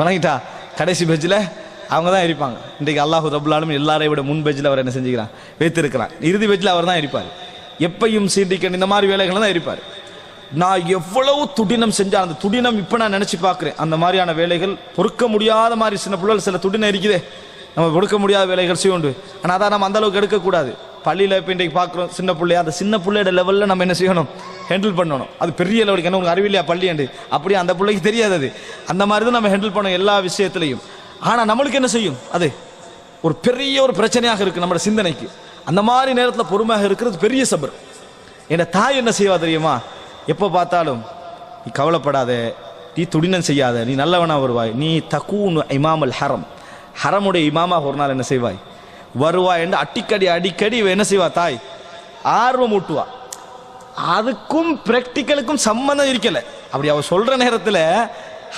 வணங்கிட்டா. கடைசி பெஞ்சில் அவங்க தான் இருப்பாங்க இன்றைக்கு அல்லாஹு ரபுல்லாலும் எல்லாரையும் விட முன் பெஞ்சில் அவர் என்ன செஞ்சுக்கிறான் வைத்திருக்கிறான் இறுதி பெஞ்சில் அவர் தான் இருப்பார் எப்பையும் சீண்டிக்கணும் இந்த மாதிரி வேலைகள் தான் இருப்பார் நான் எவ்வளவு துடினம் செஞ்சால் அந்த துடினம் இப்போ நான் நினச்சி பார்க்குறேன். அந்த மாதிரியான வேலைகள் பொறுக்க முடியாத மாதிரி சின்ன பிள்ளைகள் சில துடினம் இருக்குதே நம்ம பொறுக்க முடியாத வேலைகள் செய்யுண்டு ஆனால் அதான் நம்ம அந்த அளவுக்கு எடுக்கக்கூடாது. பள்ளியில் இப்போ இன்றைக்கு பார்க்குறோம் சின்ன பிள்ளைய அந்த சின்ன பிள்ளையோட லெவலில் நம்ம என்ன செய்யணும்? ஹேண்டில் பண்ணணும். அது பெரிய லெவலுக்கு என்ன உங்களுக்கு அறிவில்லையா பள்ளியாண்டு அப்படி அந்த பிள்ளைக்கு தெரியாது அது. அந்த மாதிரி தான் நம்ம ஹேண்டில் பண்ணோம் எல்லா விஷயத்துலையும். ஆனால் நம்மளுக்கு என்ன செய்யும்? அது ஒரு பெரிய ஒரு பிரச்சனையாக இருக்குது நம்மளோட சிந்தனைக்கு. அந்த மாதிரி நேரத்தில் பொறுமையாக இருக்கிறது பெரிய சபர். என்னை தாய் என்ன செய்வா தெரியுமா? எப்போ பார்த்தாலும் நீ கவலைப்படாத நீ துடினம் செய்யாத நீ நல்லவனா வருவாய் நீ தக்கூன் இமாமல் ஹரம். ஹரமுடைய இமாமாக ஒரு நாள் என்ன செய்வாய்? வருவாய் என்று அடிக்கடி அடிக்கடி இவ என்ன செய்வா தாய்? ஆர்வம் ஊட்டுவா அதுக்கும் பிராக்டிக்கலுக்கும் சம்மந்தம் இருக்கல. அப்படி அவர் சொல்ற நேரத்தில்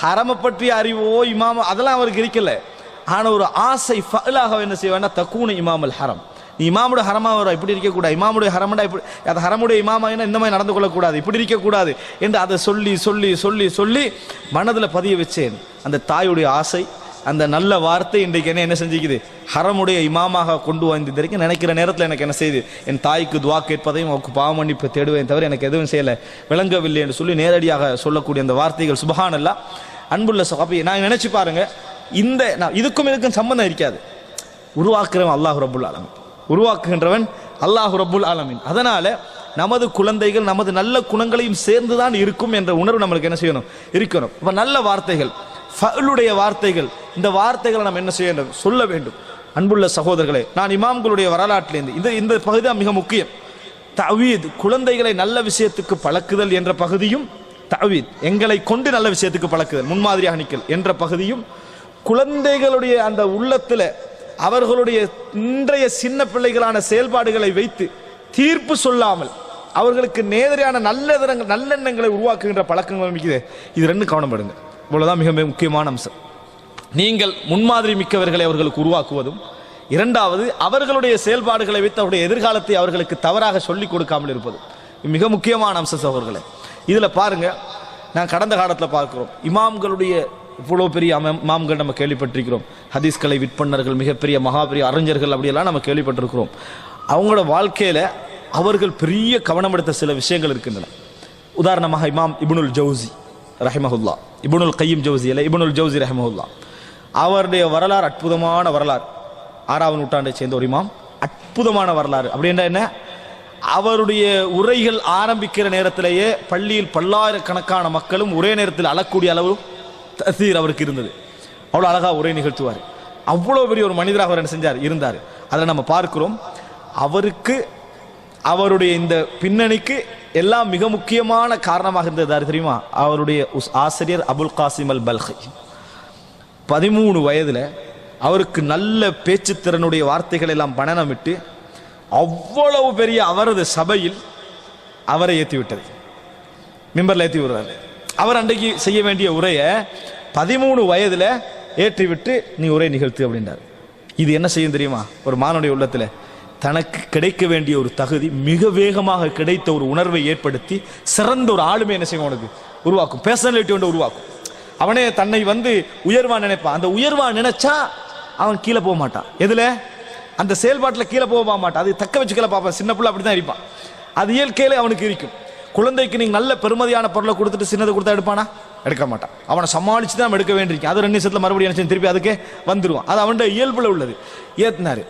ஹரமை பற்றிய அறிவோ இமாம அதெல்லாம் அவருக்கு இருக்கல. ஆனால் ஒரு ஆசை ஃபலாக என்ன செய்வான்னா தக்கூன இமாமல் ஹரம். நீ இமாமுடைய ஹரமா வரும் இப்படி இருக்கக்கூடாது. இமாமுடைய ஹரமடா இப்படி அது ஹரமுடைய இமாமாயினா இந்த மாதிரி நடந்து கொள்ளக்கூடாது இப்படி இருக்கக்கூடாது என்று அதை சொல்லி சொல்லி சொல்லி சொல்லி மனதில் பதிய வச்சேன். அந்த தாயுடைய ஆசை அந்த நல்ல வார்த்தை இன்றைக்கு என்ன என்ன செஞ்சுக்குது? ஹரமுடைய இமாமாக கொண்டு வந்து நினைக்கிற நேரத்தில் எனக்கு என்ன செய்யுது என் தாய்க்கு துவா கேட்பதையும் அவருக்கு பாவமன்னிப்பு தேடுவேன் தவிர எனக்கு எதுவும் செய்யலை. விளங்கவில்லை என்று சொல்லி நேரடியாக சொல்லக்கூடிய அந்த வார்த்தைகள் சுபஹானல்லா. அன்புள்ள சகாபி நான் நினைச்சு பாருங்க. இந்த நான் இதுக்கும் இதுக்கும் சம்பந்தம் இருக்காது. உருவாக்குறவன் அல்லாஹு ரபுல் ஆலமின். உருவாக்குகின்றவன் அல்லாஹு ரபுல் ஆலமின். அதனால நமது குழந்தைகள் நமது நல்ல குணங்களையும் சேர்ந்து தான் இருக்கும் என்ற உணர்வு நம்மளுக்கு என்ன செய்யணும்? இருக்கணும். இப்போ நல்ல வார்த்தைகள் ஃபலுடைய வார்த்தைகள் இந்த வார்த்தைகளை நாம் என்ன செய்ய வேண்டும்? சொல்ல வேண்டும். அன்புள்ள சகோதரர்களே நான் இமாம்களுடைய வரலாற்றிலேருந்து இந்த இந்த பகுதி தான் மிக முக்கியம். தவீத் குழந்தைகளை நல்ல விஷயத்துக்கு பழக்குதல் என்ற பகுதியும் தவீத் எங்களை கொண்டு நல்ல விஷயத்துக்கு பழக்குதல் முன்மாதிரியாக நிக்கல் என்ற பகுதியும் குழந்தைகளுடைய அந்த உள்ளத்தில் அவர்களுடைய இன்றைய சின்ன பிள்ளைகளான செயல்பாடுகளை வைத்து தீர்ப்பு சொல்லாமல் அவர்களுக்கு நேரடியான நல்ல நல்லெண்ணங்களை உருவாக்குகின்ற பழக்கங்கள் இது ரெண்டும் கவனப்படுங்க. இவ்வளோதான் மிக மிக முக்கியமான அம்சம். நீங்கள் முன்மாதிரி மிக்கவர்களை அவர்களுக்கு உருவாக்குவதும் இரண்டாவது அவர்களுடைய செயல்பாடுகளை வைத்து அவருடைய எதிர்காலத்தை அவர்களுக்கு தவறாக சொல்லிக் கொடுக்காமல் இருப்பது. மிக முக்கியமான அம்சம் சகோதரர்களே. இதில் பாருங்க நான் கடந்த காலத்தில் பார்க்குறோம். இமாம்களுடைய இவ்வளோ பெரிய அம- இமாம்கள் நம்ம கேள்விப்பட்டிருக்கிறோம். ஹதீஸ்களை விற்பனர்கள் மிகப்பெரிய மகாபெரிய அறிஞர்கள் அப்படியெல்லாம் நம்ம கேள்விப்பட்டிருக்கிறோம். அவங்களோட வாழ்க்கையில் அவர்கள் பெரிய கவனம் எடுத்த சில விஷயங்கள் இருக்கின்றன. உதாரணமாக இமாம் இபுனுல் ஜவுசி ரஹிமஹுல்லா. இபுனுல் கையீம் ஜவுசி இல்லை இபுனுல் ஜவுசி ரஹிமஹுல்லா. அவருடைய வரலாறு அற்புதமான வரலாறு. ஆறாவது நூற்றாண்டை சேர்ந்த ஒரு இமாம். அற்புதமான வரலாறு. அப்படின்னா என்ன? அவருடைய உரைகள் ஆரம்பிக்கிற நேரத்திலேயே பள்ளியில் பல்லாயிரக்கணக்கான மக்களும் ஒரே நேரத்தில் அழக்கூடிய அளவு தசீர் அவருக்கு இருந்தது. அவ்வளோ அழகாக உரை நிகழ்த்துவார். அவ்வளோ பெரிய ஒரு மனிதராக அவர் என்ன செஞ்சார்? இருந்தார். அதில் நம்ம பார்க்கிறோம் அவருக்கு அவருடைய இந்த பின்னணிக்கு எல்லாம் மிக முக்கியமான காரணமாக இருந்தது தெரியுமா? அவருடைய உஸ்- ஆசிரியர் அபுல் காசிம் அல் பல்கை பதிமூணு வயதில் அவருக்கு நல்ல பேச்சுத்திறனுடைய வார்த்தைகள் எல்லாம் பணனமிட்டு அவ்வளவு பெரிய அவரது சபையில் அவரை ஏற்றி விட்டது மிம்பர்ல ஏற்றி விடுறாரு. அவர் அன்றைக்கு செய்ய வேண்டிய உரையை பதிமூணு வயதில் ஏற்றிவிட்டு நீ உரை நிகழ்த்து அப்படின்றார். இது என்ன செய்யும் தெரியுமா? ஒரு மானுடைய உள்ளத்தில் தனக்கு கிடைக்க வேண்டிய ஒரு தகுதி மிக வேகமாக கிடைத்த ஒரு உணர்வை ஏற்படுத்தி சிறந்த ஒரு ஆளுமை என்ன செய்யும் உனக்கு உருவாக்கும். பேர்சனாலிட்டி ஒன்று உருவாக்கும். அவனே தன்னை வந்து உயர்வா நினைப்பான் அந்த உயர்வா நினைச்சா அவன் கீழே போக மாட்டான் எதுல? அந்த செயல்பாட்டில் கீழே போக மாட்டான் அது தக்க வச்சுக்கல பார்ப்பான் சின்ன பிள்ளை அப்படி தான் இருப்பான் அது இயற்கையிலே அவனுக்கு இருக்கும். குழந்தைக்கு நீங்க நல்ல பெருமதியான பொருளை கொடுத்துட்டு சின்னதை கொடுத்தா எடுப்பானா? எடுக்க மாட்டான் அவனை சமாளிச்சு தான் எடுக்க வேண்டியிருக்கேன் அது ரெண்டு நிமிஷத்துல மறுபடியும் என்ன திருப்பி அதுக்கே வந்துருவான். அது அவனுடைய இயல்புல உள்ளது. ஏத்தினாரு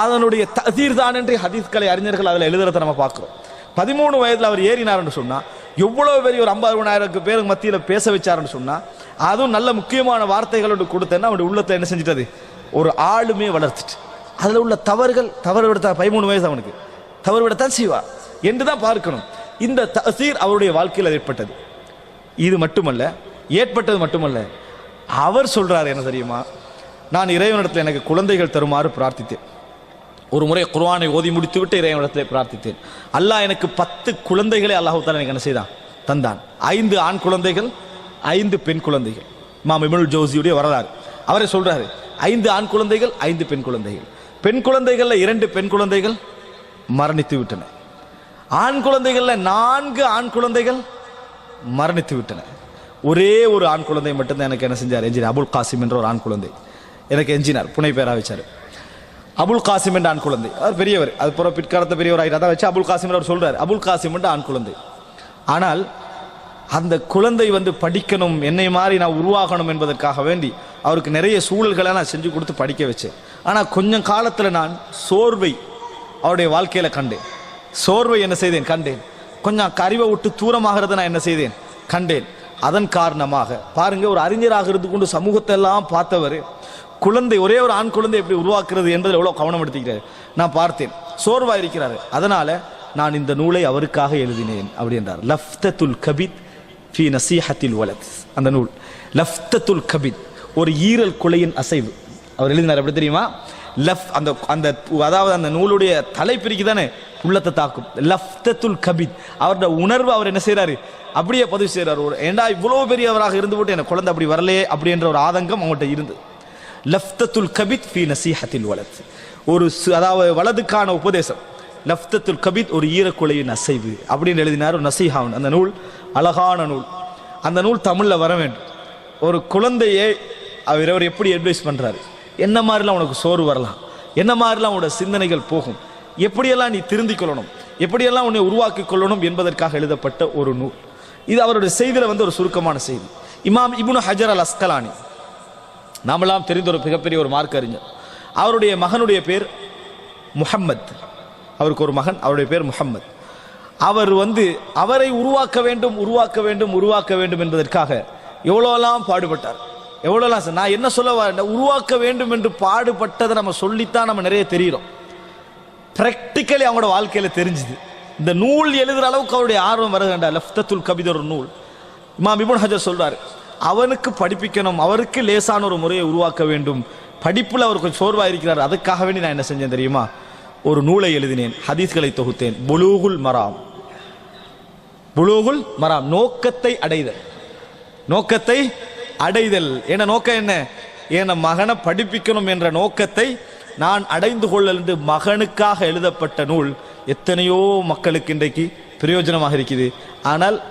அதனுடைய தசீர் தான் என்று ஹதீஸ்களை அறிஞர்கள் அதில் எழுதுறத நம்ம பார்க்குறோம். பதிமூணு வயதில் அவர் ஏறினார்னு சொன்னால் எவ்வளோ பெரிய ஒரு ஐம்பதாயிரம் பேருக்கு மத்தியில் பேச வச்சாருன்னு சொன்னால் அதுவும் நல்ல முக்கியமான வார்த்தைகளோடு கொடுத்தேன்னா அவனுடைய உள்ளத்தை என்ன செஞ்சிட்டது? ஒரு ஆளுமே வளர்த்துட்டு. அதில் உள்ள தவறுகள் தவறு விடத்தா பதிமூணு வயசு அவனுக்கு. தவறு விடத்தான் செய்வா. என்று தான் பார்க்கணும். இந்த தசீர் அவருடைய வாழ்க்கையில் ஏற்பட்டது. இது மட்டுமல்ல ஏற்பட்டது மட்டுமல்ல அவர் சொல்கிறார் என்ன தெரியுமா? நான் இறைவனிடத்தில் எனக்கு குழந்தைகள் தருமாறு பிரார்த்தித்தேன். ஒரு முறை குர்வானை ஓதி முடித்துவிட்டு இறைவனிடத்தில் பிரார்த்தித்தேன். அல்லாஹ் எனக்கு பத்து குழந்தைகளை அல்லாஹ் தாலா எனக்கு என்ன செய்தான் தந்தான். ஐந்து ஆண் குழந்தைகள் ஐந்து பெண் குழந்தைகள். இமாம் இப்னுல் ஜோசியுடைய வரலாறு. அவரே சொல்றாரு ஐந்து ஆண் குழந்தைகள் ஐந்து பெண் குழந்தைகள். பெண் குழந்தைகளில் இரண்டு பெண் குழந்தைகள் மரணித்து விட்டன. ஆண் குழந்தைகளில் நான்கு ஆண் குழந்தைகள் மரணித்து விட்டன. ஒரே ஒரு ஆண் குழந்தை மட்டும்தான் எனக்கு என்ன செஞ்சார்? என்ஜினியர் அபுல் காசிம் என்ற ஒரு ஆண் குழந்தை. எனக்கு என்ஜினியர் புனை பேராக வச்சார் அபுல் காசிம் என்ற ஆண் குழந்தை. அவர் பெரியவர். அது பிற பிற்காலத்த பெரியவர் ஆகிட்டு அதை வச்சு அபுல் காசிம் அவர் சொல்றார். அபுல் காசிம் என்ற ஆண் குழந்தை. ஆனால் அந்த குழந்தை வந்து படிக்கணும் என்னை மாதிரி நான் உருவாகணும் என்பதற்காக வேண்டி அவருக்கு நிறைய சூழல்களை நான் செஞ்சு கொடுத்து படிக்க வச்சேன். ஆனால் கொஞ்சம் காலத்தில் நான் சோர்வை அவருடைய வாழ்க்கையில் கண்டேன். சோர்வை என்ன செய்தேன்? கண்டேன். கொஞ்சம் கறிவை விட்டு தூரமாகிறத நான் என்ன செய்தேன்? கண்டேன். அதன் காரணமாக பாருங்க ஒரு அறிஞராக இருந்து கொண்டு சமூகத்தை எல்லாம் பார்த்தவர் குழந்தை ஒரே ஒரு ஆண் குழந்தை எப்படி உருவாக்குறது என்பதில் எவ்வளோ கவனம் எடுத்துக்கிறார்? நான் பார்த்தேன். சோர்வாக இருக்கிறார். அதனால் நான் இந்த நூலை அவருக்காக எழுதினேன் அப்படி என்றார் லஃப்தத்துல் கபித் ஃபி நசீஹத்தில் வலத். அந்த நூல். லஃப்தத்துல் கபித். ஒரு ஈரல் குலையின் அசைவு. அவர் எழுதினார் எப்படி தெரியுமா? லஃப் அந்த அந்த அதாவது அந்த நூலுடைய தலைப்பிரிக்கு தானே உள்ளத்தை தாக்கும். லஃப்தத்துல் கபித். அவரோட உணர்வு அவர் என்ன செய்கிறாரு அப்படியே பதிவு செய்கிறார் ஒரு ஏண்டா இவ்வளோ பெரியவராக இருந்து போட்டு எனக்கு குழந்தை அப்படி வரலையே? அப்படின்ற ஒரு ஆதங்கம் அவங்கள்ட்ட இருந்து லஃப்தத்துல் கபித் ஃபி நசீஹத்தில் வலத். ஒரு சு- அதாவது வலதுக்கான உபதேசம். லஃப்தத்துல் கபித் ஒரு ஈரக்குலையின் அசைவு அப்படின்னு எழுதினார் ஒரு நசீஹாவன். அந்த நூல் அழகான நூல். அந்த நூல் தமிழில் வர வேண்டும். ஒரு குழந்தையை அவர் அவர் எப்படி அட்வைஸ் பண்ணுறாரு என்ன மாதிரிலாம் உனக்கு சோறு வரலாம்? என்ன மாதிரிலாம் உன்னோட சிந்தனைகள் போகும்? எப்படியெல்லாம் நீ திருந்திக் கொள்ளணும்? எப்படியெல்லாம் உன்னை உருவாக்கி கொள்ளணும் என்பதற்காக எழுதப்பட்ட ஒரு நூல். இது அவருடைய செய்தியில் வந்து ஒரு சுருக்கமான செய்தி. இமாம் இபுனு ஹஜர் அல் அஸ்கலானி நாமெல்லாம் தெரிந்த ஒரு மிகப்பெரிய ஒரு மார்க் அறிஞர் அவருடைய மகனுடைய பேர் முஹம்மத். அவருக்கு ஒரு மகன் அவருடைய பேர் முஹம்மத். அவர் வந்து அவரை உருவாக்க வேண்டும் உருவாக்க வேண்டும் உருவாக்க வேண்டும் என்பதற்காக எவ்வளோலாம் பாடுபட்டார். எவ்வளோலாம் சார் நான் என்ன சொல்ல வரேன் உருவாக்க வேண்டும் என்று பாடுபட்டதை நம்ம சொல்லித்தான் நம்ம நிறைய தெரிகிறோம் ப்ராக்டிக்கலி அவங்களோட வாழ்க்கையில் தெரிஞ்சுது. இந்த நூல் எழுதுகிற அளவுக்கு அவருடைய ஆர்வம் வர லஃப்தத்துல் கபிதர் ஒரு நூல். இமாம் இப்னு ஹஜர் சொல்கிறார் அவனுக்கு படிப்பிக்கணும் அவருக்கு லேசான ஒரு முறையை உருவாக்க வேண்டும். படிப்பில் அவர் கொஞ்சம் சோர்வாக இருக்கிறார் அதுக்காக வேண்டி நான் என்ன செஞ்சேன் தெரியுமா? ஒரு நூலை எழுதினேன் ஹதீஸ்களை தொகுத்தேன். புலூகுல் மராம். புலூகுல் மராம் நோக்கத்தை அடைதல். நோக்கத்தை அடைதல். என்ன நோக்கம் என்ன? என மகனை படிப்பிக்கணும் என்ற நோக்கத்தை நான் அடைந்து கொள்ளல் என்று மகனுக்காக எழுதப்பட்ட நூல் எத்தனையோ மக்களுக்கு இன்றைக்கு பிரயோஜனமாக இருக்குது. ஆனால்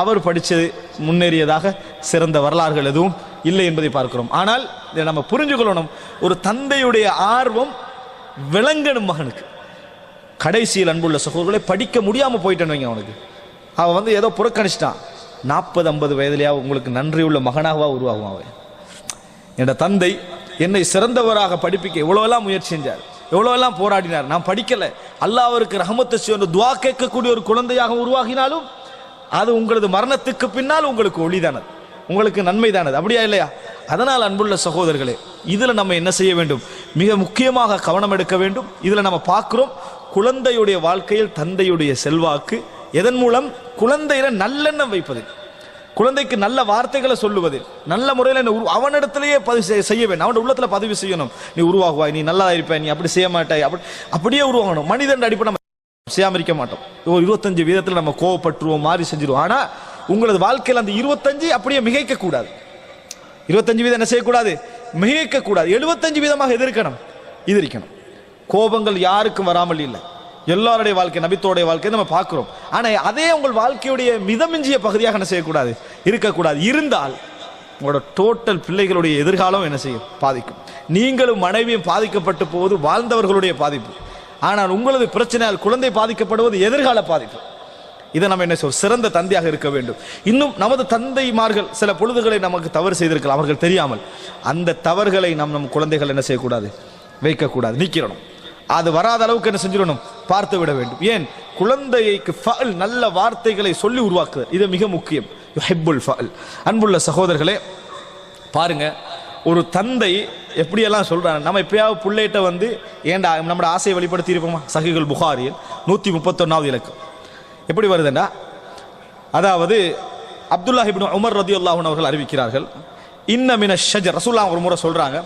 அவர் படித்தது முன்னேறியதாக சிறந்த வரலாறுகள் எதுவும் இல்லை என்பதை பார்க்கிறோம். ஆனால் இதை நம்ம புரிஞ்சு கொள்ளணும் ஒரு தந்தையுடைய ஆர்வம் விளங்கணும் மகனுக்கு. கடைசியில் அன்புள்ள சகோதரர்களை படிக்க முடியாமல் போயிட்டேன்னு வைங்க அவனுக்கு. அவன் வந்து ஏதோ புறக்கணிச்சிட்டான். நாற்பது ஐம்பது வயதுலயா உங்களுக்கு நன்றியுள்ள மகனாகவா உருவாகும் அவன். என் தந்தை என்னை சிறந்தவராக படிப்பிக்க எவ்வளவெல்லாம் முயற்சி செஞ்சார் எவ்வளோலாம் போராடினார். நான் படிக்கலை. அல்லாஹ் அவருக்கு ரஹமத்தை செய்ய துவா கேட்கக்கூடிய ஒரு குழந்தையாக உருவாகினாலும் அது உங்களது மரணத்துக்கு பின்னால் உங்களுக்கு ஒளிதானது. உங்களுக்கு நன்மைதானது. அப்படியா இல்லையா? அதனால் அன்புள்ள சகோதரர்களே இதில் நம்ம என்ன செய்ய வேண்டும்? மிக முக்கியமாக கவனம் எடுக்க வேண்டும். இதில் நம்ம பார்க்குறோம் குழந்தையுடைய வாழ்க்கையில் தந்தையுடைய செல்வாக்கு எதன் மூலம்? குழந்தையில நல்லெண்ணம் வைப்பது குழந்தைக்கு நல்ல வார்த்தைகளை சொல்லுவது நல்ல முறையில் என்ன அவனிடத்திலேயே பதிவு செய்ய- செய்ய வேண்டும். அவன் உள்ளத்தில் பதிவு செய்யணும். நீ உருவாகுவாய் நீ நல்லா இருப்பாய் நீ அப்படி செய்ய மாட்டாய் அப்படி அப்படியே உருவாகணும். மனிதன் அடிப்படை நம்ம மாட்டோம் ஒரு இருபத்தஞ்சு வீதத்தில் நம்ம கோவப்பட்டுருவோம் மாறி செஞ்சிருவோம். ஆனால் உங்களது வாழ்க்கையில் அந்த இருபத்தஞ்சு அப்படியே மிகைக்க கூடாது இருபத்தஞ்சு வீதம் என்ன செய்யக்கூடாது? மிகைக்க கூடாது எழுபத்தஞ்சு வீதமாக எதிர்க்கணும் எதிர்க்கணும். கோபங்கள் யாருக்கும் வராமல் இல்லை. எல்லாருடைய வாழ்க்கை நபித்தோடைய வாழ்க்கை நம்ம பார்க்குறோம். ஆனால் அதே உங்கள் வாழ்க்கையுடைய மிதமிஞ்சிய பகுதியாக என்ன செய்யக்கூடாது? இருக்கக்கூடாது. இருந்தால் உங்களோட டோட்டல் பிள்ளைகளுடைய எதிர்காலம் என்ன செய்யும்? பாதிக்கும். நீங்களும் மனைவியும் பாதிக்கப்பட்டு போவது வாழ்ந்தவர்களுடைய பாதிப்பு. ஆனால் உங்களது பிரச்சனையால் குழந்தை பாதிக்கப்படுவது எதிர்கால பாதிப்பு. இதை நம்ம என்ன சொல் சிறந்த தந்தையாக இருக்க வேண்டும். இன்னும் நமது தந்தைமார்கள் சில பொழுதுகளை நமக்கு தவறு செய்திருக்கலாம். அவர்கள் தெரியாமல். அந்த தவறுகளை நம் நம் குழந்தைகள் என்ன செய்யக்கூடாது? வைக்கக்கூடாது. நீக்கிடணும். அது வராத அளவுக்கு என்ன செஞ்சிடணும்? பார்த்து விட வேண்டும். ஏன்? குழந்தைக்கு ஃபல் நல்ல வார்த்தைகளை சொல்லி உருவாக்குதல். இது மிக முக்கியம். ஹெப்புல் ஃபல் அன்புள்ள சகோதரர்களே பாருங்க. ஒரு தந்தை எப்படியெல்லாம் சொல்கிறாங்க நம்ம எப்பயாவது பிள்ளைகிட்ட வந்து ஏன்டா நம்மளோட ஆசையை வெளிப்படுத்தி இருப்போமா சகிகள் புகாரியில் நூற்றி முப்பத்தொன்னாவது இலக்கம் எப்படி வருதுண்டா? அதாவது அப்துல்லாஹ் இப்னு உமர் ரதியுல்லாஹு அவர்கள் அறிவிக்கிறார்கள் இன்னமின ஷஜர் ரசூல்லா ஒரு முறை சொல்கிறாங்க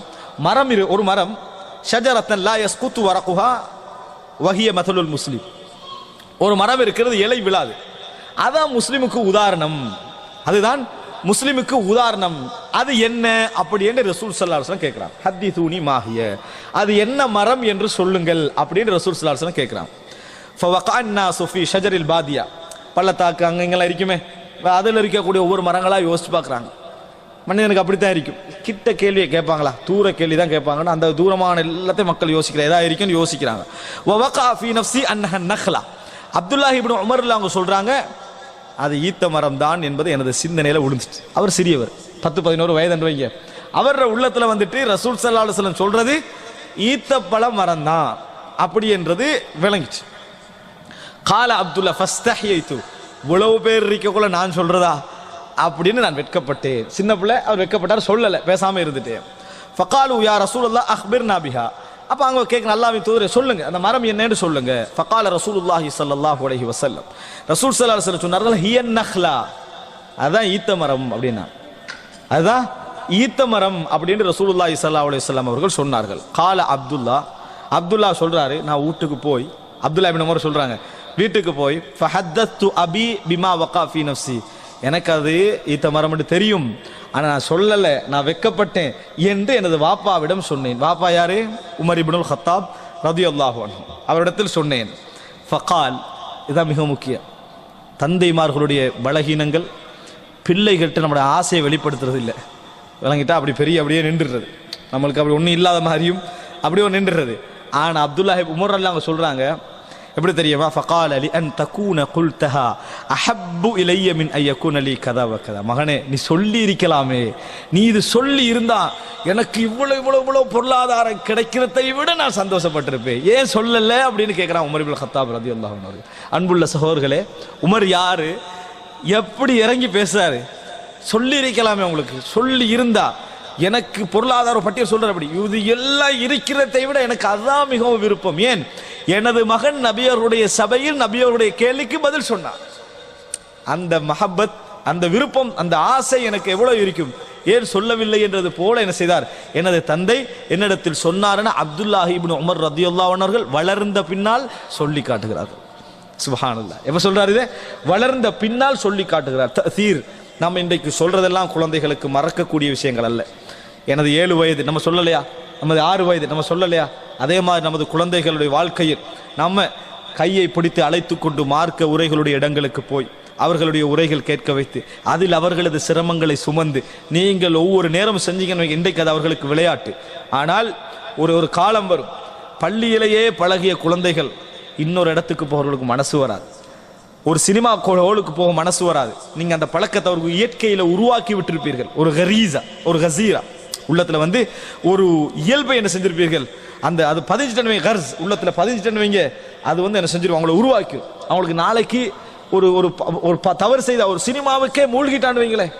மரம் இரு ஒரு மரம் ஷஜரத்தன் லா யஸ்குத்து வரகுஹா வஹிய மதலுல் முஸ்லீம். ஒரு மரம் இருக்கிறது இலை விழாது. அதான் முஸ்லீமுக்கு உதாரணம். அதுதான் முஸ்லிமுக்கு உதாரணம் அது என்ன அப்படி என்று ரசூல் சல்லாஹ் கேட்கிறான். ஹத்தி தூணி மாஹிய அது என்ன மரம் என்று சொல்லுங்கள் அப்படின்னு ரசூல் சல்லாஹ் கேட்கிறான். ஃபவகான்னா சுஃபி ஷஜரில் பாதியா. பள்ளத்தாக்கு அங்க இங்கெல்லாம் இருக்குமே. அதில் இருக்கக்கூடிய ஒவ்வொரு மரங்களாக யோசிச்சு பார்க்குறாங்க. மனிதனுக்கு அப்படித்தான் இருக்கும். கிட்ட கேள்வியை கேட்பாங்களா? தூர கேள்வி தான் கேட்பாங்கன்னு அந்த தூரமான எல்லாத்தையும் மக்கள் யோசிக்கிற எதா இருக்குன்னு யோசிக்கிறாங்க. வவகா ஃபீ நஃப்ஸி அன்னஹன் நஹ்லா. அப்துல்லாஹி இப்னு உமர்ல அவங்க சொல்றாங்க அது ஈத்த மரம் தான் என்பது எனது சிந்தனையில் விழுந்துச்சு. அவர் சிறியவர். பத்து பதினோரு வயது வைங்க. அவரோட உள்ளத்தில் வந்துட்டு ரசூல் சல்லா அலுவலம் சொல்றது ஈத்த பழ மரம் தான். அப்படி என்றது விளங்கிச்சு. கால அப்துல்லா ஃபஸ்தஹியைத்து. இவ்வளவு பேர் இருக்கக்குள்ள நான் சொல்றதா? அப்படின்னு நான் வெட்கப்பட்டேன். சின்ன பிள்ளை அவர் வெட்கப்பட்டார் சொல்லலை பேசாமல் இருந்துட்டேன். ஃபகாலு யா ரசூல் அல்லா அக்பிர் நாபிஹா அப்போ அவங்க கேட்க நல்லாவே தூதரே சொல்லுங்க. அந்த மரம் என்னன்னு சொல்லுங்க. ரசூல் ரசூலுல்லாஹி ஸல்லல்லாஹு அலைஹி வசல்லம் ரசூல் சல்லா சொல்ல சொன்னார்கள் ஹியன் நஹ்லா அதுதான் ஈத்த மரம் அப்படின்னா. அதுதான் ஈத்த மரம் அப்படின்னு ரசூலுல்லாஹி சல்லா அலைஹி வஸல்லம் அவர்கள் சொன்னார்கள். கால அப்துல்லா. அப்துல்லா சொல்றாரு நான் வீட்டுக்கு போய் அப்துல்லா இப்னு உமர் சொல்றாங்க வீட்டுக்கு போய் ஃபஹத்தத்து அபி பிமா வக்கா ஃபி நஃப்சி எனக்கு அது ஈத்த மரம் தெரியும். ஆனால் நான் சொல்லலை நான் வெக்கப்பட்டேன் என்று எனது வாப்பாவிடம் சொன்னேன். வாப்பா யாரு? உமர் இப்னுல் ஹத்தாப் ரதி அல்லாஹன் அவரிடத்தில் சொன்னேன் ஃபகால் இதுதான் மிக முக்கியம். தந்தைமார்களுடைய பலகீனங்கள் பிள்ளைகிட்ட நம்மளோட ஆசையை வெளிப்படுத்துறது இல்லை விளங்கிட்டா அப்படி பெரிய அப்படியே நின்றுறது நம்மளுக்கு அப்படி ஒன்றும் இல்லாத மாதிரியும் அப்படியே நின்றுறது ஆனால் அப்துல்லாஹிப் உமர் அவங்க சொல்கிறாங்க எப்படி தெரியுமா? ஃபகால் அலி அன் தக்கூன குல்தஹா அஹப்பு இலைய மின் ஐயக்கூன் அலி கதா கதா மகனே நீ சொல்லி இருக்கலாமே நீ இது சொல்லி இருந்தா எனக்கு இவ்வளோ இவ்வளோ இவ்வளோ பொருளாதாரம் கிடைக்கிறதை விட நான் சந்தோஷப்பட்டிருப்பேன். ஏன் சொல்லலை அப்படின்னு கேட்குறான் உமர் இபுல் ஹத்தாப் ரதி அல்லாஹ் அன்புள்ள சகோதர்களே உமர் யாரு? எப்படி இறங்கி பேசுறாரு? சொல்லி இருக்கலாமே உங்களுக்கு. சொல்லி இருந்தா எனக்கு பொருளாதார பட்டியல் சொல்கிற அப்படி. இது எல்லாம் இருக்கிறதை விட எனக்கு அதான் மிகவும் விருப்பம். ஏன்? எனது மகன் நபியருடைய சபையில் நபியருடைய கேள்விக்கு பதில் சொன்னார். அந்த மஹப்பத் அந்த விருப்பம் அந்த ஆசை எனக்கு எவ்வளவு இருக்கும்? ஏன் சொல்லவில்லை என்றது போல என்ன செய்தார்? எனது தந்தை என்னிடத்தில் சொன்னார்னு அப்துல்லாஹி இப்னு உமர் ரதியுல்லாஹ் அவர்கள் வளர்ந்த பின்னால் சொல்லி காட்டுகிறார்கள். சுபஹானல்லா எப்போ சொல்றாரு இது? வளர்ந்த பின்னால் சொல்லி காட்டுகிறார். தீர் நம்ம இன்றைக்கு சொல்றதெல்லாம் குழந்தைகளுக்கு மறக்கக்கூடிய விஷயங்கள் அல்ல. எனது ஏழு வயது நம்ம சொல்லலையா? நமது ஆறு வயது நம்ம சொல்லலையா? அதே மாதிரி நமது குழந்தைகளுடைய வாழ்க்கையில் நம்ம கையை பிடித்து அழைத்து கொண்டு மார்க்க உரைகளுடைய இடங்களுக்கு போய் அவர்களுடைய உரைகள் கேட்க வைத்து அதில் அவர்களது சிரமங்களை சுமந்து நீங்கள் ஒவ்வொரு நேரம் செஞ்சீங்கன்னு இன்றைக்கு அது அவர்களுக்கு விளையாட்டு. ஆனால் ஒரு ஒரு காலம் வரும். பள்ளியிலேயே பழகிய குழந்தைகள் இன்னொரு இடத்துக்கு போகிறவர்களுக்கு மனசு வராது. ஒரு சினிமா ஹோலுக்கு போக மனசு வராது. நீங்கள் அந்த பழக்கத்தை அவருக்கு இயற்கையில் உருவாக்கி விட்டிருப்பீர்கள். ஒரு கரீசா ஒரு ஹசீரா உள்ளத்தில் வந்து ஒரு இயல்பை என்ன செஞ்சிருப்பீர்கள்? அந்த அது வைங்க கர்ஸ். உள்ளத்தில் பதிஞ்சிட்டனு வைங்க. அது வந்து என்ன செஞ்சிடும் அவங்கள உருவாக்கும் அவங்களுக்கு நாளைக்கு ஒரு ஒரு ஒரு ப- தவறு செய்த ஒரு சினிமாவுக்கே மூழ்கிட்டான்னு வைங்களேன்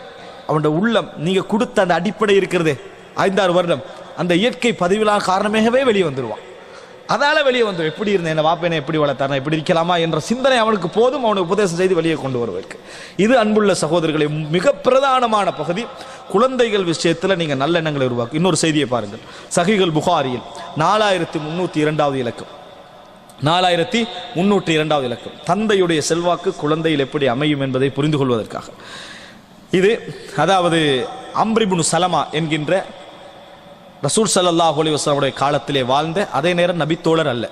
அவனோட உள்ளம் நீங்கள் கொடுத்த அந்த அடிப்படை இருக்கிறதே. ஐந்தாறு வருடம். அந்த இயற்கை பதிவிலான காரணமாகவே வெளியே வந்துடுவான் அதால வெளியே வந்து எப்படி இருந்தேன்? என்ன வாப்பேனை எப்படி வளர்த்தாரா எப்படி இருக்கலாமா? என்ற சிந்தனை அவனுக்கு போதும். அவனுக்கு உபதேசம் செய்து வெளியே கொண்டு வருவதற்கு. இது அன்புள்ள சகோதரர்களை மிக பிரதானமான பகுதி. குழந்தைகள் விஷயத்தில் நீங்கள் நல்ல எண்ணங்களை உருவாக்கும் இன்னொரு செய்தியை பாருங்கள். சகிகள் புகாரியில் நாலாயிரத்தி முன்னூற்றி இரண்டாவது இலக்கம். நாலாயிரத்தி முன்னூற்றி இரண்டாவது இலக்கம். தந்தையுடைய செல்வாக்கு குழந்தையில் எப்படி அமையும் என்பதை புரிந்து கொள்வதற்காக இது அதாவது அம்ரிபுனு சலமா என்கின்ற ரசூல் சல்லாஹ் அலைஹி காலத்திலே வாழ்ந்த அதே நேரம் நபித்தோழர் அல்ல.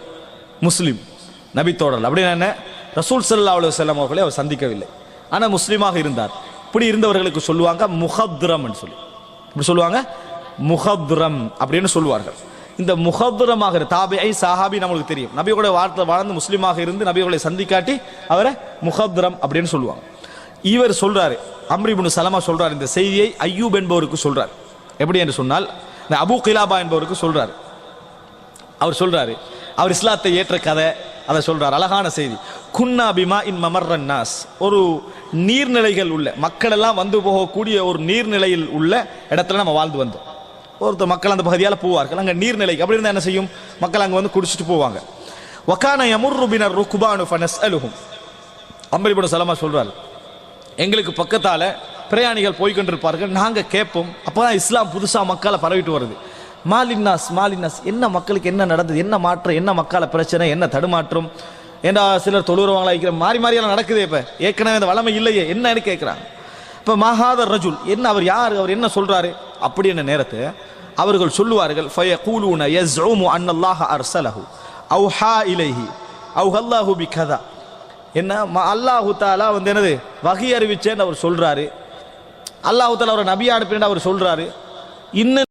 முஸ்லீம் நபித்தோழர் அப்படின்னு என்ன? ரசூல் சல்லா அலைஹி அவர்களை அவர் சந்திக்கவில்லை. ஆனால் முஸ்லீமாக இருந்தார். இப்படி இருந்தவர்களுக்கு சொல்லுவாங்க முஹத்ரம் சொல்லி. இப்படி சொல்லுவாங்க முஹத்ரம் அப்படின்னு சொல்லுவார்கள். இந்த முஹத்ரமாக தாபிஐ சாஹாபி நம்மளுக்கு தெரியும். நபியோட வார்த்தை வாழ்ந்து முஸ்லீமாக இருந்து நபியோட சந்திக்காட்டி அவரை முஹத்ரம் அப்படின்னு சொல்லுவாங்க. இவர் சொல்றாரு அம்ரிபுனு சலமா சொல்றாரு இந்த செய்தியை ஐயூப் என்பவருக்கு சொல்றார். எப்படி என்று சொன்னால் இந்த அபு கிலாபா என்பவருக்கு சொல்றாரு. அவர் சொல்றாரு அவர் இஸ்லாத்தை ஏற்ற கதை அதை சொல்றார். அழகான செய்தி. குன்னா பிமா இன் மமர்ரன்னாஸ் ஒரு நீர்நிலைகள் உள்ள மக்கள் எல்லாம் வந்து போகக்கூடிய ஒரு நீர்நிலையில் உள்ள இடத்துல நம்ம வாழ்ந்து வந்தோம். ஒருத்தர் மக்கள் அந்த பகுதியால் போவார்கள். அங்கே நீர்நிலை அப்படி இருந்தால் என்ன செய்யும்? மக்கள் அங்கே வந்து குடிச்சிட்டு போவாங்க. வக்கான யமுர்ருபினர் ருக்குபானு ஃபனஸ் அலுகும் அம்பரிபுட சலமா சொல்றாரு. எங்களுக்கு பக்கத்தால் பிரயாணிகள் போய்கொண்டிருப்பார்கள். நாங்கள் கேட்போம். அப்பதான் இஸ்லாம் புதுசாக மக்களை பரவிட்டு வருது. மாலின்னாஸ் மாலின்னாஸ் என்ன மக்களுக்கு என்ன நடந்தது? என்ன மாற்றம்? என்ன மக்களை பிரச்சனை? என்ன தடுமாற்றம்? ஏண்டா சிலர் தொழுறவங்களா இருக்கிற மாறி மாறியெல்லாம் நடக்குது இப்போ. ஏற்கனவே அந்த வளமை இல்லையே. என்னன்னு கேட்குறாங்க. இப்போ மகாதர் ரஜுல் என்ன அவர் யார்? அவர் என்ன சொல்கிறாரு அப்படி என்ன நேரத்தை அவர்கள் சொல்லுவார்கள் ஃபய கூலூன எஸ் ஓமு அன்னல்லாஹ அர்சலஹு. அவு ஹா இலைஹி. அவு ஹல்லாஹு பிகதா. என்ன? அல்லாஹு தாலா வந்து என்னது? வகை அறிவிச்சேன்னு அவர் சொல்கிறாரு அல்லாஹு தாலா அவரை நபியா அனுப்பினு அவர் சொல்றாரு. இன்னும்